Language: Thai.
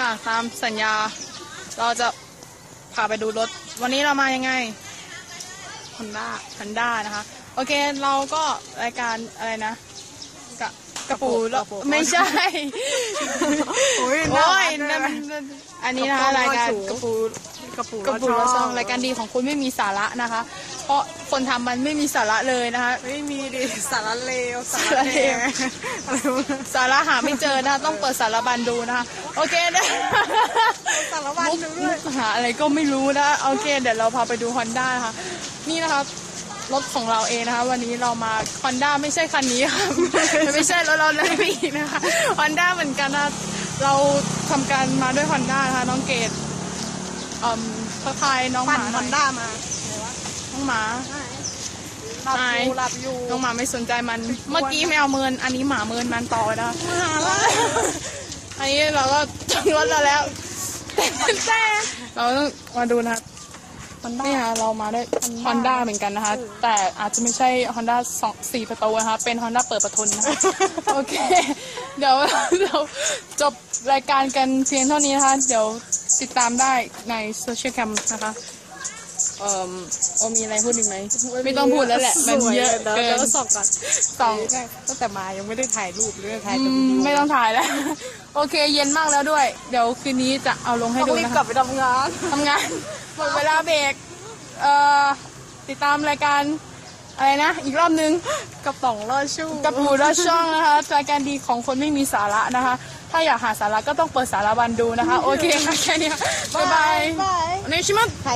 ค่ะ ตามสัญญา เราจะพาไปดูรถ วันนี้เรามายังไง Honda Honda นะคะ โอเค เราก็รายการอะไรนะกะกระปูกระปูไม่ใช่ โอ้ยโอ้ยน่านั่รันกด้วยอันนี้นะคะกราระยปูการกกระระปูปูกระปูกระปูละช่องรายการดีของคุณไม่มีสาระนะคะ เพราะคนทำมันไม่มีสาระเลยนะคะ ไม่มีดิ สารเลวสารเลวอะไรวะสาระหาไม่เจอนะคะต้องเปิดสารบันดูนะคะโอเคนะสารวัตรดูด้วยหาอะไรก็ไม่รู้นะโอเค เดี๋ยวเราพาไปดู Honda นะคะนี่นะคะรถของเราเองนะคะ วันนี้เรามา Honda ไม่ใช่คันนี้ค่ะไม่ใช่รถเราเลยไม่อีกนะคะ Honda เหมือนกันนะเราทำการมาด้วย Honda นะคะน้องเกดอืมทักทายน้องหปั่นมาหฮน่ออนยด้ามาน้องหมา หลับอยู่หลับอยู่น้องหมาไม่สนใจมัน เมื่อกี้ไม่เอาเมิน อันนี้หมาเมินมันต่อนะหมาละอันนี้เราก็จังรถเราแล้วแต่แต่เราต้องมาดูนะครับนี่ค่ะเรามาด้วย Honda เหมือนกันนะคะ แต่อาจจะไม่ใช่ Honda สองสี่ประตูนะคะ เป็น Honda เปิดประทุนนะคะโอเค เดี๋ยวเราจบรายการกันเพียงเท่านี้นะคะ เดี๋ยวติดตามได้ในโซเชียลแคมนะคะ เอ่อโอมีอะไรพูดอีกไหมไม่ต้องพูดแล้วแหละ มันเยอะเกิแล้วนก็ส่องก่อนสองตั้งแต่มายังไม่ได้ถ่ายรูปหรือถ่ายอืแต่มไม่ต้องถ่ายแล้ว โอเค เย็นมากแล้วด้วย เดี๋ยวคืนนี้จะเอาลงให้ต้ดูองรีบนะกลัคะบไปทำงานทำงานหมดเวลาเบรกเอ่อติดตามรายการอะไรนะ อีกรอบนึงกระป๋องล่อชู่กับปูรัชช่องนะคะรายการดีของคนไม่มีสาระนะคะ ถ้าอยากหาสาระก็ต้องเปิดสารบันดูนะคะ โอเคค่ะแค่นี้ค่ะบ๊ายบายบายในชิมัไถ